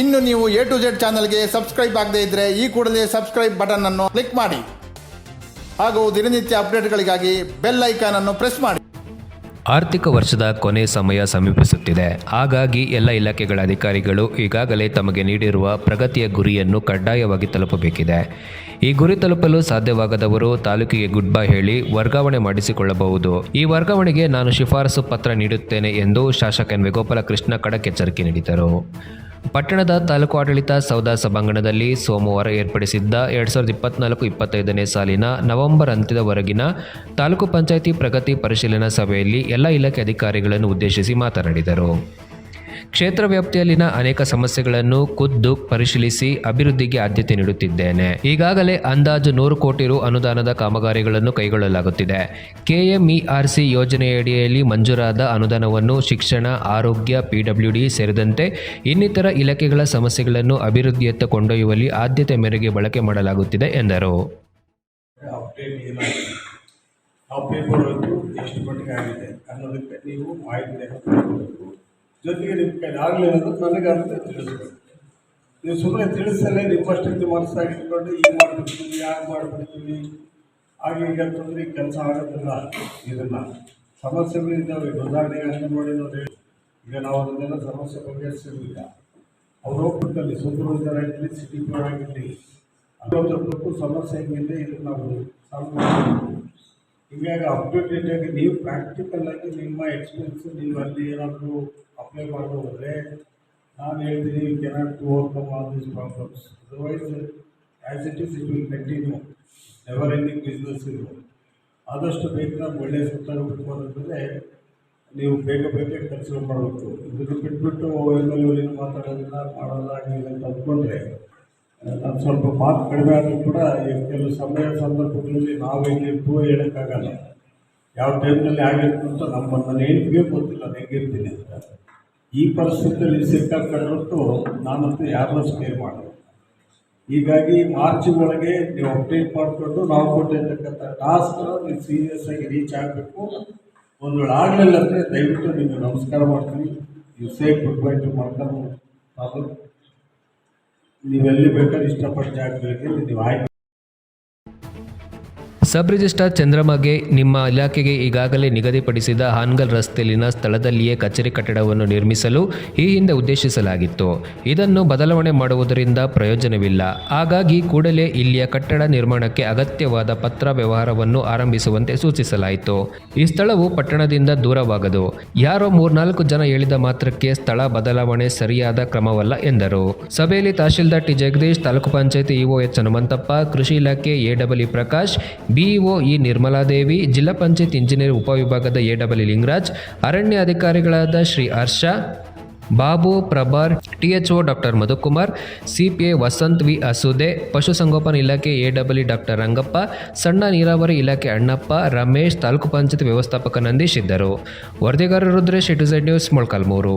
ಇನ್ನು ನೀವು A to Z ಚಾನಲ್ಗೆ ಸಬ್ಸ್ಕ್ರೈಬ್ ಆಗದೇ ಇದ್ರೆ ಈ ಕೂಡಲೇ ಸಬ್ಸ್ಕ್ರೈಬ್ ಬಟನ್ ಅನ್ನು ಕ್ಲಿಕ್ ಮಾಡಿ. ಹಾಗೂ ದಿನನಿತ್ಯ ಅಪ್ಡೇಟ್ಗಳಿಗಾಗಿ ಬೆಲ್ ಐಕಾನ್ ಅನ್ನು ಪ್ರೆಸ್ ಮಾಡಿ. ಆರ್ಥಿಕ ವರ್ಷದ ಕೊನೆ ಸಮಯ ಸಮೀಪಿಸುತ್ತಿದೆ. ಹಾಗಾಗಿ ಎಲ್ಲ ಇಲಾಖೆಗಳ ಅಧಿಕಾರಿಗಳು ಈಗಾಗಲೇ ತಮಗೆ ನೀಡಿರುವ ಪ್ರಗತಿಯ ಗುರಿಯನ್ನು ಕಡ್ಡಾಯವಾಗಿ ತಲುಪಬೇಕಿದೆ. ಈ ಗುರಿ ತಲುಪಲು ಸಾಧ್ಯವಾಗದವರು ತಾಲೂಕಿಗೆ ಗುಡ್ ಬೈ ಹೇಳಿ ವರ್ಗಾವಣೆ ಮಾಡಿಸಿಕೊಳ್ಳಬಹುದು. ಈ ವರ್ಗಾವಣೆಗೆ ನಾನು ಶಿಫಾರಸು ಪತ್ರ ನೀಡುತ್ತೇನೆ ಎಂದು ಶಾಸಕ ಎನ್ ವೇಗೋಪಾಲ ಕೃಷ್ಣ ಖಡಕ್ ಎಚ್ಚರಿಕೆ ನೀಡಿದರು. ಪಟ್ಟಣದ ತಾಲೂಕು ಆಡಳಿತ ಸೌಧ ಸಭಾಂಗಣದಲ್ಲಿ ಸೋಮವಾರ ಏರ್ಪಡಿಸಿದ್ದ ಎರಡು ಸಾವಿರದ ಇಪ್ಪತ್ನಾಲ್ಕು ಇಪ್ಪತ್ತೈದನೇ ಸಾಲಿನ ನವೆಂಬರ್ ಅಂತ್ಯದವರೆಗಿನ ತಾಲೂಕು ಪಂಚಾಯಿತಿ ಪ್ರಗತಿ ಪರಿಶೀಲನಾ ಸಭೆಯಲ್ಲಿ ಎಲ್ಲ ಇಲಾಖೆ ಅಧಿಕಾರಿಗಳನ್ನು ಉದ್ದೇಶಿಸಿ ಮಾತನಾಡಿದರು. ಕ್ಷೇತ್ರ ವ್ಯಾಪ್ತಿಯಲ್ಲಿನ ಅನೇಕ ಸಮಸ್ಯೆಗಳನ್ನು ಖುದ್ದು ಪರಿಶೀಲಿಸಿ ಅಭಿವೃದ್ಧಿಗೆ ಆದ್ಯತೆ ನೀಡುತ್ತಿದ್ದೇನೆ. ಈಗಾಗಲೇ ಅಂದಾಜು ನೂರು ಕೋಟಿ ರು ಅನುದಾನದ ಕಾಮಗಾರಿಗಳನ್ನು ಕೈಗೊಳ್ಳಲಾಗುತ್ತಿದೆ. ಕೆಎಂಇಆರ್ಸಿ ಯೋಜನೆಯಡಿಯಲ್ಲಿ ಮಂಜೂರಾದ ಅನುದಾನವನ್ನು ಶಿಕ್ಷಣ, ಆರೋಗ್ಯ ಪಿಡಬ್ಲ್ಯೂಡಿ ಸೇರಿದಂತೆ ಇನ್ನಿತರ ಇಲಾಖೆಗಳ ಸಮಸ್ಯೆಗಳನ್ನು ಅಭಿವೃದ್ಧಿಯತ್ತ ಕೊಂಡೊಯ್ಯುವಲ್ಲಿ ಆದ್ಯತೆ ಮೇರೆಗೆ ಬಳಕೆ ಮಾಡಲಾಗುತ್ತಿದೆ ಎಂದರು. ಅನ್ನೋದಕ್ಕೆ ನೀವು ಮಾಹಿತಿಯನ್ನು ಜೊತೆಗೆ ನಿಮ್ಮ ಕೈ ಆಗಲಿ ಅನ್ನೋದು ನನಗೆ ಅಂತ ತಿಳಿಸ್ಬೇಕು ನೀವು ಸುಮ್ಮನೆ ತಿಳಿಸಲೇ ನಿಮ್ಮಷ್ಟಕ್ಕೆ ಮನಸ್ಸಾಗಿಟ್ಕೊಂಡು ಈಗ ಮಾಡಿಬಿಡ್ತೀವಿ ಯಾಕೆ ಮಾಡಿಬಿಡ್ತೀವಿ. ಹಾಗೆ ಈಗ ಅಂತಂದ್ರೆ ಕೆಲಸ ಆಗೋದಿಲ್ಲ. ಇದನ್ನು ಸಮಸ್ಯೆಗಳಿದ್ದಾವೆ ಉದಾಹರಣೆಗೆ ಅಂಗನವಾಡಿನವ್ರು ಹೇಳಿ. ಈಗ ನಾವು ಅದನ್ನೆಲ್ಲ ಸಮಸ್ಯೆ ಬಗೆಹರಿಸಿರಲಿಲ್ಲ. ಅವ್ರು ಹೋಗ್ಬಿಟ್ಟಲ್ಲಿ ಸುಂದರ ಸಿಟಿ ಆಗಿರಲಿ. ಅಲ್ಲೊಂದಕ್ಕೂ ಸಮಸ್ಯೆ ಹೆಂಗಿದೆ. ಇದನ್ನು ನಾವು ಸಾಲ್ವ್ ಹೀಗಾಗಿ ಅಪ್ಡೇಟೆಡ್ ಆಗಿ ನೀವು ಪ್ರಾಕ್ಟಿಕಲ್ ಆಗಿ ನಿಮ್ಮ ಎಕ್ಸ್ಪೀರಿಯನ್ಸ್ ನೀವು ಅಲ್ಲಿ ಏನಾದರೂ ಅಪ್ಲೈ ಮಾಡ್ತಾ ಹೋದರೆ ನಾನು ಹೇಳ್ತೀನಿ you cannot overcome all these problems otherwise as it is it will continue never ending business ಇದು. ಆದಷ್ಟು ಬೇಗ ನಾವು ಒಳ್ಳೆಯ ಸುತ್ತಾಗಬೇಕು ಅನ್ನೋದ್ರೆ ನೀವು ಬೇಗ ಬೇಗ ಕೆಲಸ ಮಾಡಬೇಕು. ಇದನ್ನು ಬಿಟ್ಬಿಟ್ಟು ಎಲ್ಲ ಎಲ್ ಎ ಮಾತಾಡೋದಿಲ್ಲ, ಮಾಡೋಲ್ಲ ಆಗಲಿಲ್ಲ ಅಂತ ಅಂದ್ಕೊಂಡ್ರೆ ನಾನು ಸ್ವಲ್ಪ ಮಾತು ಕಡಿಮೆ ಆದರೂ ಕೂಡ ಕೆಲವು ಸಮಯ ಸಂದರ್ಭಗಳಲ್ಲಿ ನಾವು ಹೆಂಗಿರ್ತೀವೋ ಹೇಳೋಕ್ಕಾಗಲ್ಲ. ಯಾವ ಟೈಮ್ನಲ್ಲಿ ಆಗಿರ್ತು ಅಂತ ನಮ್ಮ ನನ್ನ ಹೆಂಡ್ತಿಗೆ ಗೊತ್ತಿಲ್ಲ ಹೆಂಗಿರ್ತೀನಿ ಅಂತ. ಈ ಪರಿಸ್ಥಿತಿಯಲ್ಲಿ ಸಿಕ್ಕಾಕೊಂಡ್ರಂತೂ ನಾನಂತೂ ಯಾರನ್ನೂ ಸ್ಟೇ ಮಾಡಿದೆ ಹೀಗಾಗಿ ಮಾರ್ಚ್ ಒಳಗೆ ನೀವು ಅಪ್ಡೇಟ್ ಮಾಡಿಕೊಂಡು ನಾವು ಕೊಟ್ಟಿರ್ತಕ್ಕಂಥ ಟಾಸ್ಕ್ನ ನೀವು ಸೀರಿಯಸ್ ಆಗಿ ರೀಚ್ ಆಗಬೇಕು. ಒಂದು ವೇಳೆ ಆಗಲಿಲ್ಲ ಅಂದರೆ ದಯವಿಟ್ಟು ನಿಮಗೆ ನಮಸ್ಕಾರ ಮಾಡ್ತೀನಿ. ನೀವು ಸೇಫ್ ಗುಡ್ ಬೈ ಟು ಮಾಡ್ಕೊಂಡು ನೀವೆಲ್ಲಿ ಬೇಕಾದ್ರೆ ಇಷ್ಟಪಟ್ಟ ಜಾಗಗಳಿಗೆ ನೀವು ಆಯ್ಕೆ ಸಬ್ ರಿಜಿಸ್ಟ್ರಾರ್ ಚಂದ್ರಮಗೆ ನಿಮ್ಮ ಇಲಾಖೆಗೆ ಈಗಾಗಲೇ ನಿಗದಿಪಡಿಸಿದ ಹಾನ್ಗಲ್ ರಸ್ತೆಯಲ್ಲಿನ ಸ್ಥಳದಲ್ಲಿಯೇ ಕಚೇರಿ ಕಟ್ಟಡವನ್ನು ನಿರ್ಮಿಸಲು ಈ ಹಿಂದೆ ಉದ್ದೇಶಿಸಲಾಗಿತ್ತು. ಇದನ್ನು ಬದಲಾವಣೆ ಮಾಡುವುದರಿಂದ ಪ್ರಯೋಜನವಿಲ್ಲ. ಹಾಗಾಗಿ ಕೂಡಲೇ ಇಲ್ಲಿಯ ಕಟ್ಟಡ ನಿರ್ಮಾಣಕ್ಕೆ ಅಗತ್ಯವಾದ ಪತ್ರ ವ್ಯವಹಾರವನ್ನು ಆರಂಭಿಸುವಂತೆ ಸೂಚಿಸಲಾಯಿತು. ಈ ಸ್ಥಳವು ಪಟ್ಟಣದಿಂದ ದೂರವಾಗದು. ಯಾರೋ ಮೂರ್ನಾಲ್ಕು ಜನ ಹೇಳಿದ ಮಾತ್ರಕ್ಕೆ ಸ್ಥಳ ಬದಲಾವಣೆ ಸರಿಯಾದ ಕ್ರಮವಲ್ಲ ಎಂದರು. ಸಭೆಯಲ್ಲಿ ತಹಶೀಲ್ದಾರ್ ಟಿ. ಜಗದೀಶ್, ತಾಲೂಕು ಪಂಚಾಯತಿ ಇಒ ಎಚ್. ಹನುಮಂತಪ್ಪ, ಕೃಷಿ ಇಲಾಖೆ A Prakash BEO E Nirmaladevi, ಜಿಲ್ಲಾ ಪಂಚಾಯತ್ ಇಂಜಿನಿಯರ್ ಉಪವಿಭಾಗದ ಎ ಡಬ್ಲ್ಯೂ ಲಿಂಗರಾಜ್, ಅರಣ್ಯ ಅಧಿಕಾರಿಗಳಾದ Shri Harsha, Babu ಪ್ರಭಾರ್ THO doctor Madhukumar CPA Vasanth V Asude, ಪಶುಸಂಗೋಪನಾ ಇಲಾಖೆ ಎ ಡಬ್ಲ್ಯೂ ಡಾಕ್ಟರ್ ರಂಗಪ್ಪ, ಸಣ್ಣ ನೀರಾವರಿ ಇಲಾಖೆ ಅಣ್ಣಪ್ಪ, ರಮೇಶ್ ತಾಲೂಕು ಪಂಚಾಯತ್ ವ್ಯವಸ್ಥಾಪಕ ನಂದೀಶ್ ಇದ್ದರು. ವರದಿಗಾರ ರುದ್ರೇಶ್ ಇಟುಸೆಡ್ ನ್ಯೂಸ್ ಮೊಳಕಾಲ್ಮೂರು.